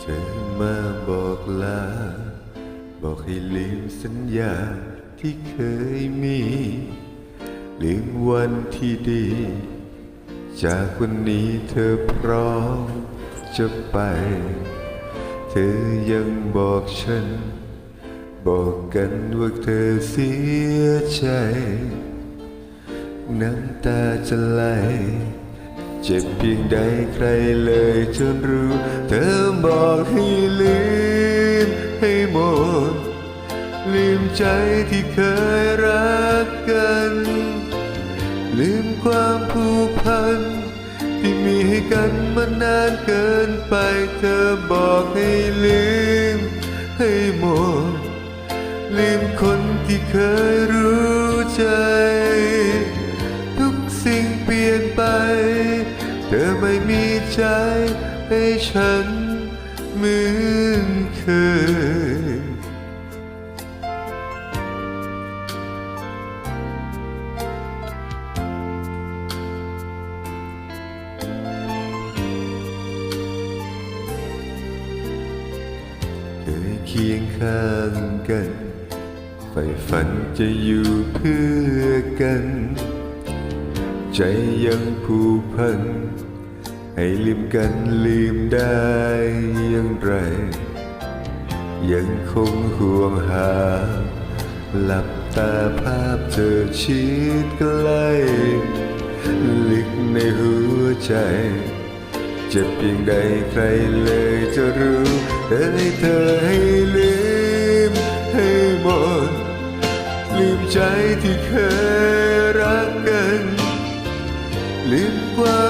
เธอมาบอกลา บอกให้ลืมสัญญาที่เคยมี ลืมวันที่ดี จากวันนี้เธอพร้อมจะไป เธอยังบอกฉัน บอกกันว่าเธอเสียใจ น้ำตาจะไหลเจ็บเพียงใดใครเลยจะรู้เธอ ให้ลืมให้หมด ลืมใจที่เคยรักกัน ลืมความผูกพัน ที่มีให้กันมานานเกินไปเธอบอกให้ลืม ให้หมด ลืมคนที่เคยรู้ใจ ทุกสิ่งเปลี่ยนไป เธอไม่มีใจให้ฉัน เหมือนเคยเคยเคียงข้างกันใฝ่ฝันจะอยู่เพื่อกัน ใจยังผูกพัน ให้ลืมกันลืมได้อย่างไร ยังคงห่วงหา หลับตาภาพเธอชิดใกล้ลึกในหัวใจจะเพียงใดใครเลยจะรู้เอ่ยเธอให้ลืมให้หมด ลืมใจที่เคยรักกัน ลืมความ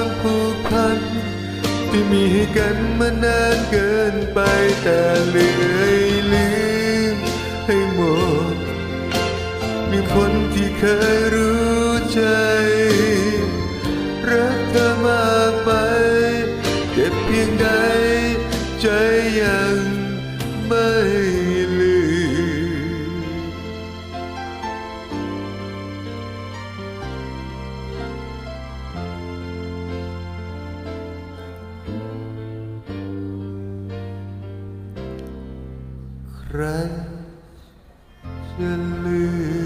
ที่มีให้กันมานานเกินไปแต่เลยลืมให้หมดลืมคนที่เคยรู้ใจ รักเธอมากไปเจ็บเพียงใด ใครจะลืม